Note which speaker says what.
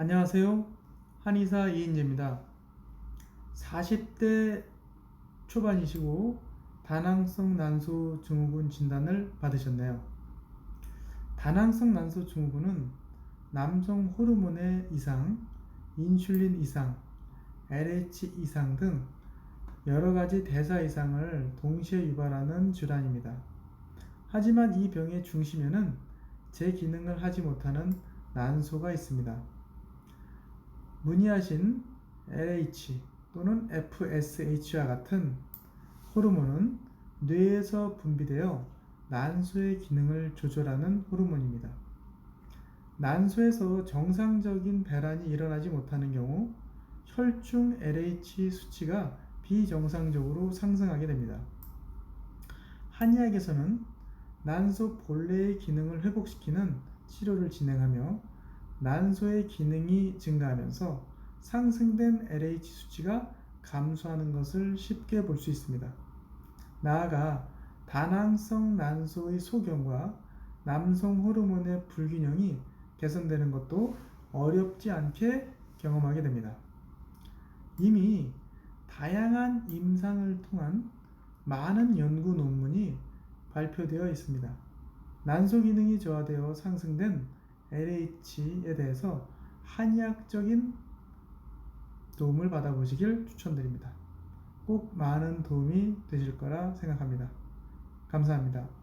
Speaker 1: 안녕하세요. 한의사 이인재입니다. 40대 초반이시고 다낭성 난소 증후군 진단을 받으셨네요. 다낭성 난소 증후군은 남성 호르몬의 이상, 인슐린 이상, LH 이상 등 여러 가지 대사 이상을 동시에 유발하는 질환입니다. 하지만 이 병의 중심에는 제 기능을 하지 못하는 난소가 있습니다. 문의하신 LH 또는 FSH와 같은 호르몬은 뇌에서 분비되어 난소의 기능을 조절하는 호르몬입니다. 난소에서 정상적인 배란이 일어나지 못하는 경우 혈중 LH 수치가 비정상적으로 상승하게 됩니다. 한의학에서는 난소 본래의 기능을 회복시키는 치료를 진행하며 난소의 기능이 증가하면서 상승된 LH 수치가 감소하는 것을 쉽게 볼 수 있습니다. 나아가 다낭성 난소의 소견과 남성 호르몬의 불균형이 개선되는 것도 어렵지 않게 경험하게 됩니다. 이미 다양한 임상을 통한 많은 연구 논문이 발표되어 있습니다. 난소 기능이 저하되어 상승된 LH에 대해서 한의학적인 도움을 받아보시길 추천드립니다. 꼭 많은 도움이 되실 거라 생각합니다. 감사합니다.